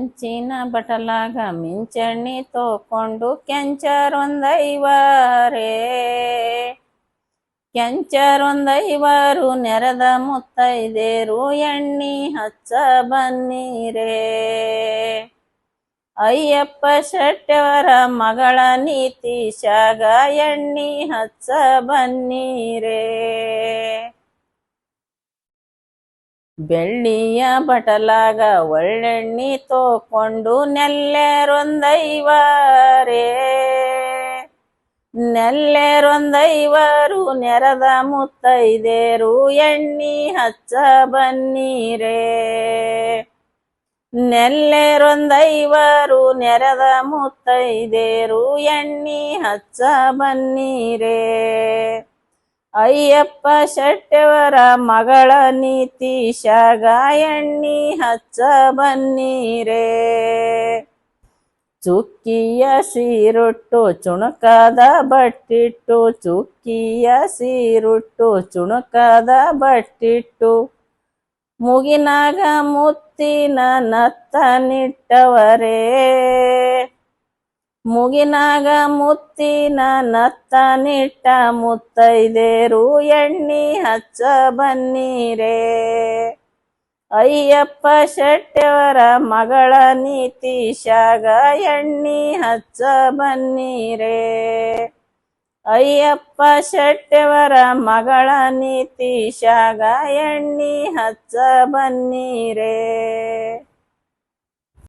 ಹಂಚಿನ ಬಟಲಾಗ ಮಿಂಚಣ್ಣಿ ತೋಕೊಂಡು ಕೆಂಚರೊಂದೈವಾರೇ ಕೆಂಚರೊಂದೈವಾರು ನೆರದ ಮುತ್ತೈದೇರು ಎಣ್ಣಿ ಹಚ್ಚ ಬನ್ನೀರೇ. ಅಯ್ಯಪ್ಪ ಶೆಟ್ಟವರ ಮಗಳ ನೀತಿ ಶಾಗ ಎಣ್ಣಿ ಹಚ್ಚ ಬನ್ನೀರೇ. ಬೆಳ್ಳಿಯ ಬಟಲಾಗ ಒಳ್ಳೆಣ್ಣಿ ತೋಕೊಂಡು ನೆಲ್ಲೆರೊಂದೈವಾರೇ. ನೆಲ್ಲೆರೊಂದೈವಾರು ನೆರದ ಮುತ್ತೈದೇರು ಎಣ್ಣಿ ಹಚ್ಚ ಬನ್ನೀರೇ. ನೆಲ್ಲೆರೊಂದೈವರು ನೆರದ ಮುತ್ತೈದೇರು ಎಣ್ಣಿ ಹಚ್ಚ ಬನ್ನೀರೇ. ಅಯ್ಯಪ್ಪ ಶೆಟ್ಟವರ ಮಗಳ ನೀತೀಶ ಗಾಯಣ್ಣಿ ಹಚ್ಚ ಬನ್ನೀರೇ. ಚುಕ್ಕಿಯ ಸೀರುಟ್ಟು ಚುಣುಕದ ಬಟ್ಟಿಟ್ಟು, ಚುಕ್ಕಿಯ ಸೀರುಟ್ಟು ಚುಣುಕದ ಬಟ್ಟಿಟ್ಟು, ಮುಗಿನಾಗ ಮುತ್ತಿನ ನತ್ತ ನಿಟ್ಟವರೇ. ಮುಗಿನಾಗ ಮುತ್ತಿನ ನತ್ತ ನಿಟ್ಟ ಮುತ್ತೈದೇರು ಎಣ್ಣಿ ಹಚ್ಚ ಬನ್ನೀರೇ. ಅಯ್ಯಪ್ಪ ಶೆಟ್ಟವರ ಮಗಳ ನೀತಿಶಾಗ ಎಣ್ಣಿ ಹಚ್ಚ ಬನ್ನೀರೇ. ಅಯ್ಯಪ್ಪ ಶೆಟ್ಟವರ ಮಗಳ ನೀತಿಶಾಗ ಎಣ್ಣಿ ಹಚ್ಚ ಬನ್ನೀರೇ.